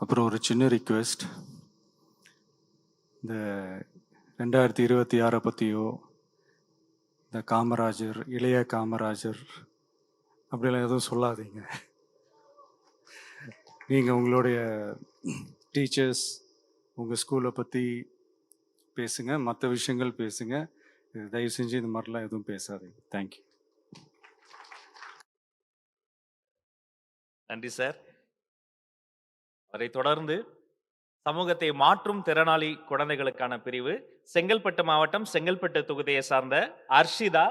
அப்புறம் ஒரு சின்ன ரிக்வெஸ்ட் இந்த ரெண்டாயிரத்தி இருபத்தி ஆறை பற்றியோ இந்த காமராஜர் இளைய காமராஜர் அப்படிலாம் எதுவும் சொல்லாதீங்க. நீங்கள் உங்களுடைய டீச்சர்ஸ் உங்கள் ஸ்கூலை பற்றி பேசுங்க மற்ற விஷயங்கள் பேசுங்க. தயவு செஞ்சு இந்த மாதிரிலாம் எதுவும் பேசாதீங்க. தேங்க்யூ நன்றி சார் அதை தொடர்ந்து சமூகத்தை மாற்றும் திறனாளி குழந்தைகளுக்கான பிரிவு செங்கல்பட்டு மாவட்டம் செங்கல்பட்டு தொகுதியை சார்ந்த அர்ஷிதா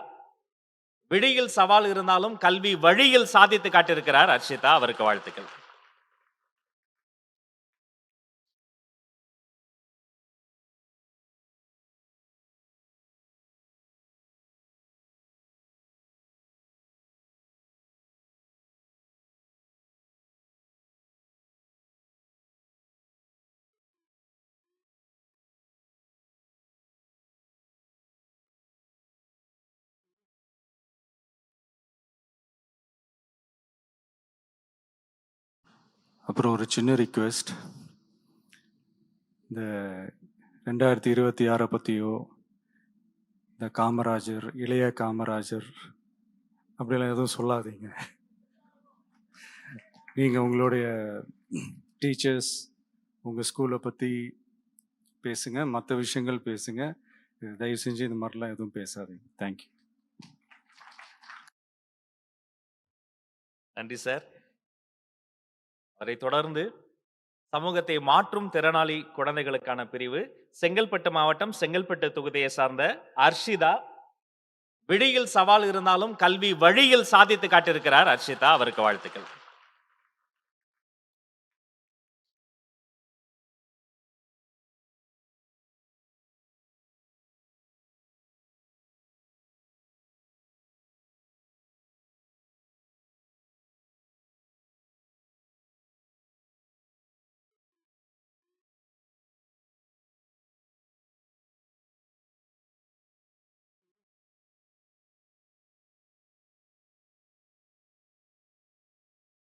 விழியில் சவால் இருந்தாலும் கல்வி வழியில் சாதித்து காட்டியிருக்கிறார் அர்ஷிதா. அவருக்கு வாழ்த்துக்கள். அப்புறம் ஒரு சின்ன ரிக்வெஸ்ட் இந்த ரெண்டாயிரத்தி இருபத்தி ஆறை பற்றியோ இந்த காமராஜர் இளைய காமராஜர் அப்படிலாம் எதுவும் சொல்லாதீங்க. நீங்கள் உங்களுடைய டீச்சர்ஸ் உங்கள் ஸ்கூலை பற்றி பேசுங்க மற்ற விஷயங்கள் பேசுங்க. தயவு செஞ்சு இந்த மாதிரிலாம் எதுவும் பேசாதீங்க. தேங்க்யூ நன்றி சார் அதை தொடர்ந்து சமூகத்தை மாற்றும் திறனாளி குழந்தைகளுக்கான பிரிவு செங்கல்பட்டு மாவட்டம் செங்கல்பட்டு தொகுதியை சார்ந்த அர்ஷிதா விழியில் சவால் இருந்தாலும் கல்வி வழியில் சாதித்து காட்டியிருக்கிறார் அர்ஷிதா அவருக்கு வாழ்த்துக்கள்.